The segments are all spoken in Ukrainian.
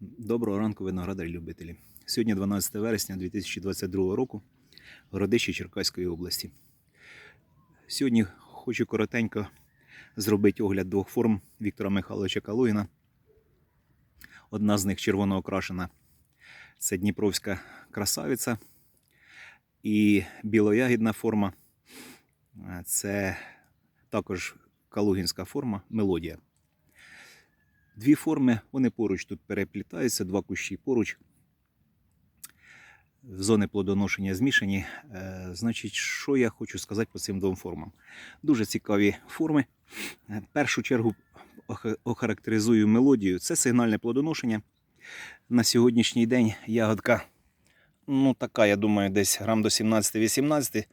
Доброго ранку, виноградарі любителі. Сьогодні 12 вересня 2022 року, Городище Черкаської області. Сьогодні хочу коротенько зробити огляд двох форм Віктора Михайловича Калугіна. Одна з них червоно окрашена. Це Дніпровська красавиця. І білоягідна форма. Це також калугінська форма мелодія. Дві форми, вони поруч тут переплітаються, два кущі поруч. Зони плодоношення змішані. Е, значить, що я хочу сказати по цим двом формам? Дуже цікаві форми. Е, В першу чергу охарактеризую мелодію. Це сигнальне плодоношення. На сьогоднішній день ягодка, ну така, я думаю, десь грам до 17-18.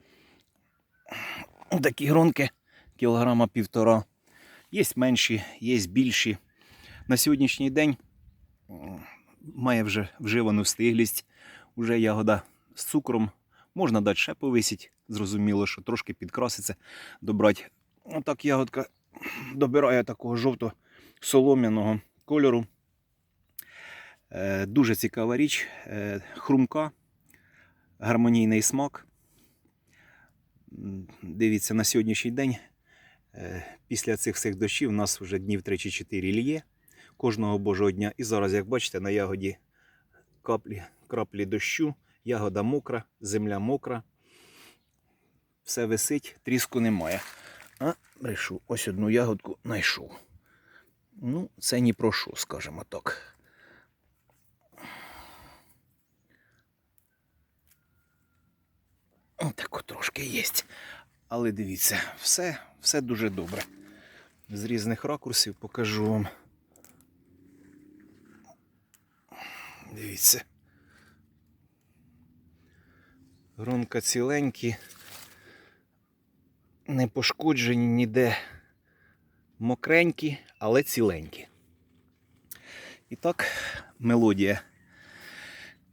Такі гронки, кілограма півтора. Є менші, є більші. На сьогоднішній день має вже вживану стиглість, вже ягода з цукром. Можна дати ще повисіть, зрозуміло, що трошки підкраситься, добрати. Отак ягодка добирає такого жовто-солом'яного кольору. Е, дуже цікава річ, е, хрумка, гармонійний смак. Дивіться, на сьогоднішній день, е, після цих всіх дощів, у нас вже днів 3 чи 4 ліє кожного божого дня. І зараз, як бачите, на ягоді каплі, краплі дощу, ягода мокра, земля мокра. Все висить, тріску немає. А, брешу, ось одну ягодку знайшов. Ну, це ні про що, скажімо так. Так от трошки є. Але дивіться, все, все дуже добре. З різних ракурсів покажу вам. Дивіться. Гронка ціленькі, не пошкоджені ніде мокренькі, але ціленькі. І так, мелодія.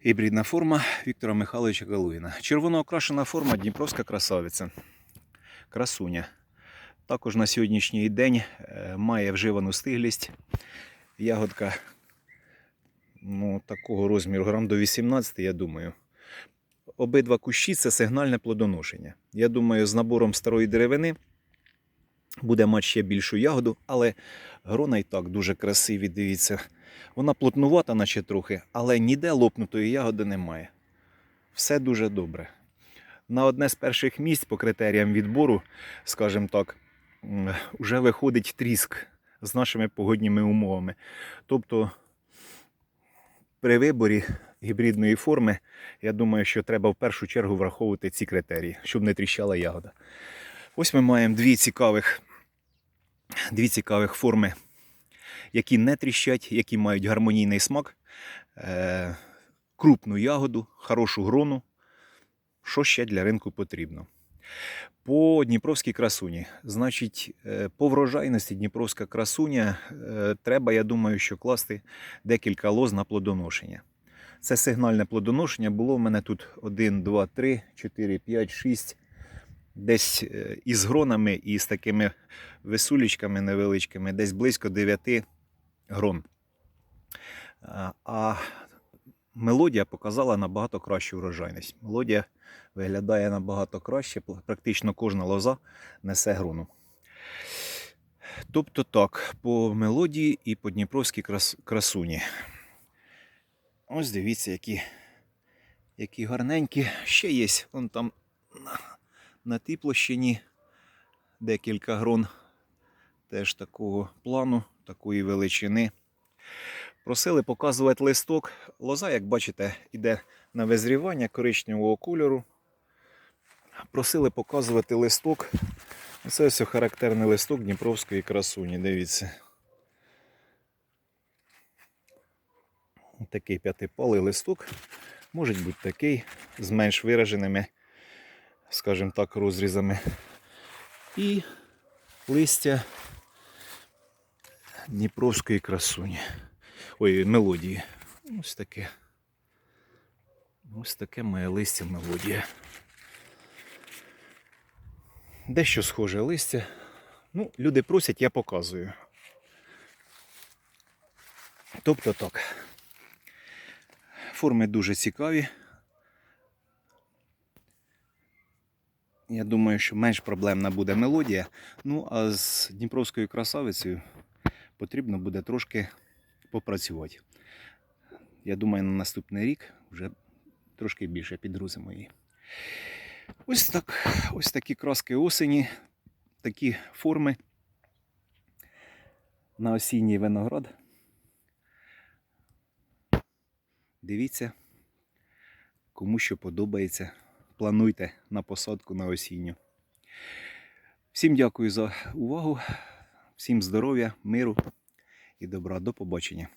Гібридна форма Віктора Михайловича Галуїна. Червоно окрашена форма Дніпровська красавиця. Красуня. Також на сьогоднішній день е, має вживану стиглість. Ягодка ну, такого розміру, грам до 18, я думаю. Обидва кущі це сигнальне плодоношення. Я думаю, з набором старої деревини буде мати ще більшу ягоду, але грона і так дуже красиві, дивіться. Вона плотнувата, наче трохи, але ніде лопнутої ягоди немає. Все дуже добре. На одне з перших місць по критеріям відбору, скажімо так, вже виходить тріск з нашими погодніми умовами. Тобто при виборі гібридної форми, я думаю, що треба в першу чергу враховувати ці критерії, щоб не тріщала ягода. Ось ми маємо дві цікавих, дві цікавих форми, які не тріщать, які мають гармонійний смак, е- крупну ягоду, хорошу грону. Що ще для ринку потрібно? По Дніпровській красуні. Значить, е, по врожайності Дніпровська красуня е, треба, я думаю, що класти декілька лоз на плодоношення. Це сигнальне плодоношення. Було в мене тут 1, 2, 3, 4, 5, 6. Десь е, із гронами і з такими висулечками невеличкими, десь близько 9 грон. А мелодія показала набагато кращу врожайність. Мелодія виглядає набагато краще, практично кожна лоза несе грону. Тобто так, по мелодії і по Дніпровській крас- красуні. Ось дивіться, які, які гарненькі. Ще є. Вон там на, на тій площині декілька грон теж такого плану, такої величини. Просили показувати листок. Лоза, як бачите, йде на визрівання коричневого кольору. Просили показувати листок. Це ось характерний листок Дніпровської красуні. Дивіться. Такий п'ятипалий листок. Може бути такий з менш вираженими, скажімо так, розрізами. І листя Дніпровської красуні. Ой, мелодії. Ось таке. Ось таке моє листя мелодія. Дещо схоже листя. Ну, люди просять, я показую. Тобто так. Форми дуже цікаві. Я думаю, що менш проблемна буде мелодія. Ну, а з Дніпровською красавицею потрібно буде трошки попрацювати. Я думаю, на наступний рік вже трошки більше підгрузимо її. Ось так. Ось такі краски осені, такі форми на осінній виноград. Дивіться, кому що подобається. Плануйте на посадку на осінню. Всім дякую за увагу, всім здоров'я, миру і добра. До побачення.